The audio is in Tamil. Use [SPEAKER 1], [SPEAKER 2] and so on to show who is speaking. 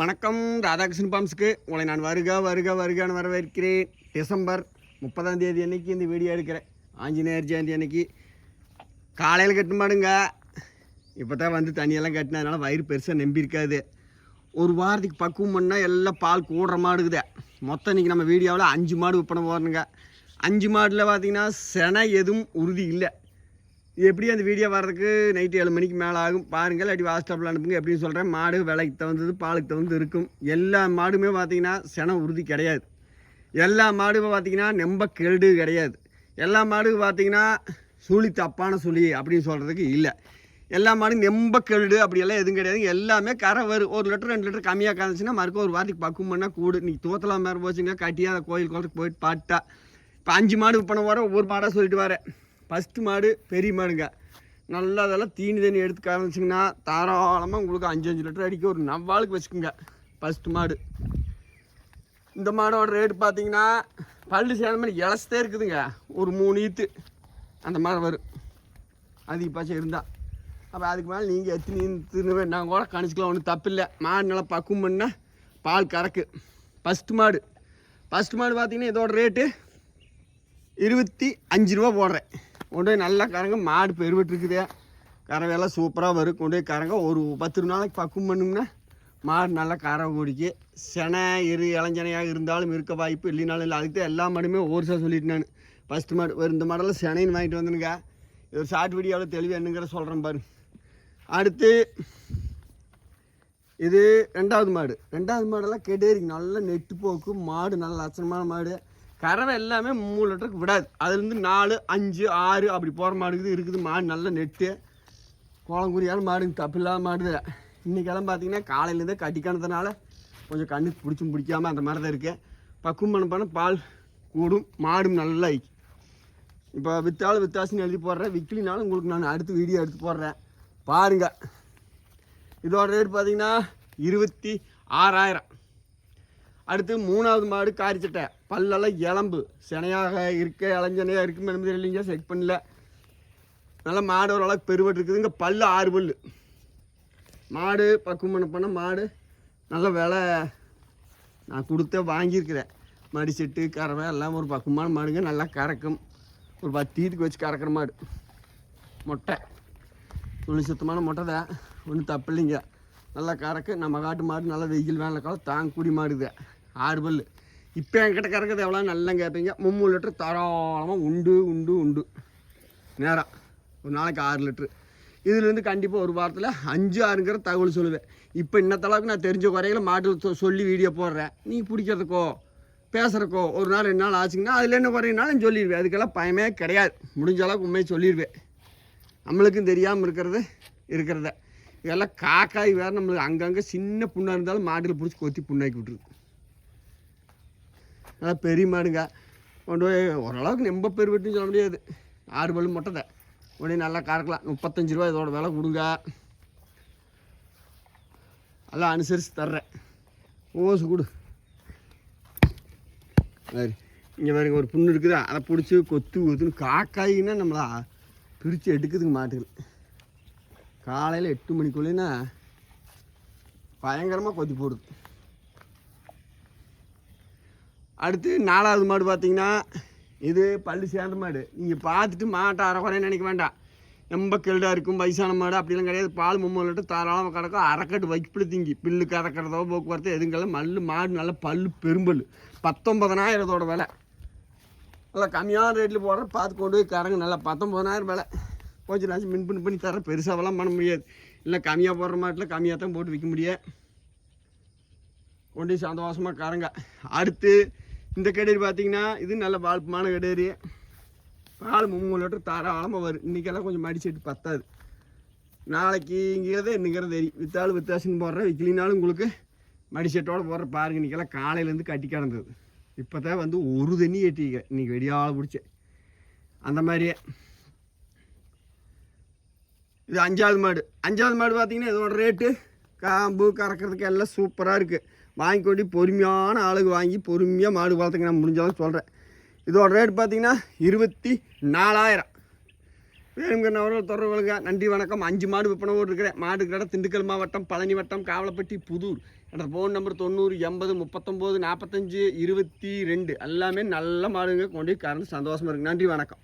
[SPEAKER 1] வணக்கம். ராதாகிருஷ்ணன் பாம்ஸுக்கு உங்களை நான் வருக வருக வருகான்னு வரவேற்கிறேன். டிசம்பர் முப்பதாம் தேதி அன்னைக்கு இந்த வீடியோ எடுக்கிறேன். ஆஞ்சநேயர் ஜெயந்தி அன்னைக்கு. காலையில் கட்ட மாடுங்க இப்போ தான் வந்து தண்ணியெல்லாம் கட்டினதுனால வயிறு பெருசாக நம்பியிருக்காது ஒரு வாரத்துக்கு பக்குவம் பண்ணால் எல்லாம் பால் கூடுற மாடுக்குது. மொத்தம் இன்றைக்கி நம்ம வீடியோவில் அஞ்சு மாடு விற்பனை போகிறோங்க அஞ்சு மாடில் பார்த்திங்கன்னா செனை எதுவும் உறுதி இல்லை. இது எப்படி அந்த வீடியோ வர்றதுக்கு நைட்டு ஏழு மணிக்கு மேலே ஆகும். பாருங்கள் அடி வாட்ஸ்அப்பில் அனுப்புங்க. எப்படின்னு சொல்கிறேன் மாடு விலைக்கு தகுந்தது பாலுக்கு தகுந்து இருக்கும். எல்லா மாடுமே பார்த்தீங்கன்னா சென உறுதி கிடையாது. எல்லா மாடுமே பார்த்திங்கன்னா நெம்ப கெடு கிடையாது. எல்லா மாடுக்கு பார்த்திங்கன்னா சுழி தப்பான சுழி அப்படின்னு சொல்கிறதுக்கு இல்லை. எல்லா மாடும் நெம்ப கெடு அப்படியெல்லாம் எதுவும் கிடையாது. எல்லாமே கரை வரும் ஒரு லிட்டர் ரெண்டு லிட்டர் கம்மியாக காந்துச்சுன்னா மறுக்க ஒரு வாரத்துக்கு பக்குவம் பண்ணால் கூடு. நீ தூத்தலாம் மேலே போச்சுங்க கட்டியாக கோயில் குளத்துக்கு போயிட்டு பாட்டா. இப்போ அஞ்சு மாடு விற்பனை வர ஒவ்வொரு மாடாக சொல்லிட்டு வரேன். ஃபஸ்ட்டு மாடு பெரிய மாடுங்க. நல்லா அதெல்லாம் தீனி தண்ணி எடுத்து காமிச்சிங்கன்னா தாராளமாக உங்களுக்கு அஞ்சு அஞ்சு லிட்டர் அடிக்க ஒரு நவ்வாளுக்கு வச்சுக்கோங்க ஃபஸ்ட்டு மாடு. இந்த மாடோட ரேட்டு பார்த்தீங்கன்னா பல்லு சேலம் மாதிரி இலசத்தே இருக்குதுங்க. ஒரு மூணு ஈத்து அந்த மாதிரி வரும். அதிகபட்சம் இருந்தால் அப்போ அதுக்கு மேலே நீங்கள் எத்தனை ஈத்துன்னு வேணா கூட கணிச்சிக்கலாம் ஒன்றும் தப்பில்லை. மாடு நல்லா பக்குவம் பண்ணால் பால் கறக்கு. ஃபஸ்ட்டு மாடு. ஃபஸ்ட்டு மாடு பார்த்தீங்கன்னா இதோட ரேட்டு இருபத்தி அஞ்சு ரூபா போடுறேன். கொண்டு போய் நல்லா கறங்க. மாடு பெருவிட்டுருக்குது. கறவையெல்லாம் சூப்பராக வரும். கொண்டு போய் கறங்க. ஒரு பத்து நாளைக்கு பக்குவம் பண்ணும்னா மாடு நல்லா கறவை குடிக்கு செனை இரு இளஞ்சனையாக இருந்தாலும் இருக்க வாய்ப்பு இல்லைனாலும் இல்லை. அதுக்கு எல்லா மாடுமே ஒரு சார் சொல்லிட்டு நான். ஃபஸ்ட்டு மாடு ஒரு இந்த மாடெல்லாம் செனைன்னு வாங்கிட்டு வந்துனுங்க. இது ஒரு ஷார்ட் வீடியோவில் தெளிவு என்னங்கிற சொல்கிறேன் பாரு. அடுத்து இது ரெண்டாவது மாடு. ரெண்டாவது மாடெல்லாம் கெடேரிங்க நல்ல நெட்டு போக்கு மாடு நல்ல லட்சணமான மாடு. கறவை எல்லாமே மூணு லிட்டருக்கு விடாது. அதுலேருந்து நாலு அஞ்சு ஆறு அப்படி போகிற மாடுக்குது இருக்குது. மாடு நல்ல நெட்டு குளங்குறியான மாடுங்க தப்பில்லாத மாடுது இன்றைக்கெல்லாம் பார்த்தீங்கன்னா காலையிலேருந்தே கட்டிக்கானதுனால கொஞ்சம் கண்ணுக்கு பிடிச்சும் பிடிக்காம அந்த மாதிரி தான் இருக்குது பக்குவம் பண்ண பண்ண பால் கூடும். மாடும் நல்லா இப்போ வித்தாலும் வித்தாசின்னு எழுதி போடுறேன். விற்கலினாலும் உங்களுக்கு நான் அடுத்து வீடியோ எடுத்து போடுறேன். பாருங்கள் இதோட ரேட் பார்த்தீங்கன்னா இருபத்தி ஆறாயிரம். அடுத்து மூணாவது மாடு காரிச்சட்டை. பல்லெல்லாம் இளம்பு சினையாக இருக்க இளஞ்சனையாக இருக்கும் என்பது இல்லைங்க செக் பண்ணல. நல்லா மாடு ஓரளவுக்கு பெருவட்டு இருக்குதுங்க பல் ஆறு பல் மாடு பக்குவம் பண்ண பண்ண மாடு நல்ல விலை நான் கொடுத்தே வாங்கியிருக்கிறேன். மடி செட்டு கறவை எல்லாம் ஒரு பக்குவமான மாடுங்க. நல்லா கறக்கும். ஒரு பத்து ஈத்துக்கு வச்சு கறக்கிற மாடு. மொட்டை. துளி சுத்தமான மொட்டை தான். ஒன்றும் தப்பு இல்லைங்க. நல்லா கறக்கு. நம்ம காட்டு மாடு நல்லா வெயில் வேலை காலம் தாங்கக்கூடிய மாடுதான் ஆறு பல் இப்போ என்கிட்ட கறக்கிறது எவ்வளோ நல்லா கேட்பீங்க மும்மூணு லிட்டரு தாராளமாக உண்டு உண்டு உண்டு. நேரம் ஒரு நாளைக்கு ஆறு லிட்ரு இதுலேருந்து கண்டிப்பாக ஒரு வாரத்தில் அஞ்சு ஆறுங்கிற தகவல் சொல்லுவேன். இப்போ இன்னத்தளவுக்கு நான் தெரிஞ்ச குறையில மாட்டு சொல்லி வீடியோ போடுறேன். நீ பிடிக்கிறதுக்கோ பேசுகிறக்கோ ஒரு நாள் ரெண்டு நாள் ஆச்சுங்கன்னா அதில் என்ன குறையினாலும் சொல்லிடுவேன் அதுக்கெல்லாம் பயமே கிடையாது. முடிஞ்ச அளவுக்கு உண்மையை சொல்லிடுவேன் நம்மளுக்கும் தெரியாமல் இருக்கிறது இருக்கிறத. இதெல்லாம் காக்காய் வேறு நம்மளுக்கு அங்கங்கே சின்ன புண்ணாக இருந்தாலும் மாட்டில் பிடிச்சி கொத்தி புண்ணாக்கி விட்ருது நல்லா பெரிய மாடுங்க. கொண்டு போய் ஓரளவுக்கு நெம்ப பெருவெட்டுன்னு சொல்ல முடியாது. ஆறு பல்லு மொட்டை உடனே நல்லா கறக்கலாம். முப்பத்தஞ்சு ரூபா இதோட விலை கொடுங்க. நல்லா அனுசரித்து தர்றேன். ஓசு கொடு. சரி. இங்கே பாருங்க ஒரு புண்ணு இருக்குதா. அதை பிடிச்சி கொத்து கொத்துன்னு காக்காயின்னா நம்மளை பிரித்து எடுக்குதுங்க மாட்டுகள். காலையில் எட்டு மணிக்குள்ளேன்னா பயங்கரமாக கொத்தி போடுது. அடுத்து நாலாவது மாடு பார்த்தீங்கன்னா இது பல்லு சேர்ந்த மாடு. நீங்கள் பார்த்துட்டு மாட்டை அரைக்குறைன்னு நினைக்க வேண்டாம். ரொம்ப கெல்டாக இருக்கும் வயசான மாடு அப்படிலாம் கிடையாது. பால் மும்மூணு லிட்டர் தாராளமாக கிடக்கும் அரைக்கட்டு வைப்பில் திங்கி பில்லு கறக்கிறதோ போக்குவரத்து எதுங்கெல்லாம் மல்லு மாடு நல்ல பல்லு பெரும்பல் பத்தொம்பதனாயிரத்தோட விலை. நல்லா கம்மியான ரேட்டில் போடுற பார்த்து கொண்டு போய் கறங்க. நல்லா பத்தொம்பதனாயிரம் விலை. கொஞ்சம் நாச்சும் மின் பண்ணி பண்ணி தர பெருசாவெல்லாம் பண்ண முடியாது. இல்லை கம்மியாக போடுற மாட்டில் கம்மியாக தான் போட்டு விற்க முடியாது கொண்டு போய் சந்தோஷமாக கறங்க. அடுத்து இந்த கடேரி பார்த்தீங்கன்னா இது நல்ல வாழ்ப்புமான கடேரி. பால் மூணு லிட்டர் தாராளமாக வரும். இன்றைக்கெல்லாம் கொஞ்சம் மடிச்சிட்டு பத்தாது. நாளைக்கு இங்கிறத இன்னைங்கிறது தெரியும். வித்தாலும் வித்தாசின்னு போடுறேன். விற்கலினாலும் உங்களுக்கு மடிச்சட்டோடு போடுற பாருங்க இன்றைக்கெல்லாம் காலையிலேருந்து கட்டி கிடந்தது. இப்போ தான் வந்து ஒரு தண்ணி ஏற்றிக்கிறேன் இன்றைக்கி வெடியால் பிடிச்சேன் அந்த மாதிரியே. இது அஞ்சாவது மாடு. அஞ்சாவது மாடு பார்த்தீங்கன்னா இதோட ரேட்டு காம்பு கறக்கிறதுக்கு எல்லாம் சூப்பராக இருக்குது வாங்கி கொண்டு பொறுமையான ஆளுங்க வாங்கி பொறுமையாக மாடு வளர்த்துங்க நான் முடிஞ்சாலும் சொல்கிறேன் இதோட ரேட் பார்த்திங்கன்னா இருபத்தி நாலாயிரம். வேணுங்கிற அவர்கள் தொடர்பு நன்றி வணக்கம். அஞ்சு மாடு விற்பனை இருக்கிறேன். மாடு கடை திண்டுக்கல் மாவட்டம் பழனி வட்டம் காவலப்பட்டி புதூர். என்னோட ஃபோன் நம்பர் தொண்ணூறு எண்பது முப்பத்தொம்போது நாற்பத்தஞ்சு இருபத்தி ரெண்டு. எல்லாமே நல்ல மாடுங்க. கொண்டு கரண்ட் சந்தோஷமாக இருக்குது இருக்கு. நன்றி வணக்கம்.